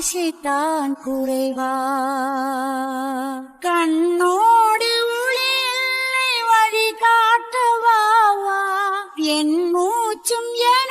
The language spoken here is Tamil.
ஆசைத்தான் குறைவா. கண்ணோடு ஒளி வழி காட்டவாவா என் மூச்சும் என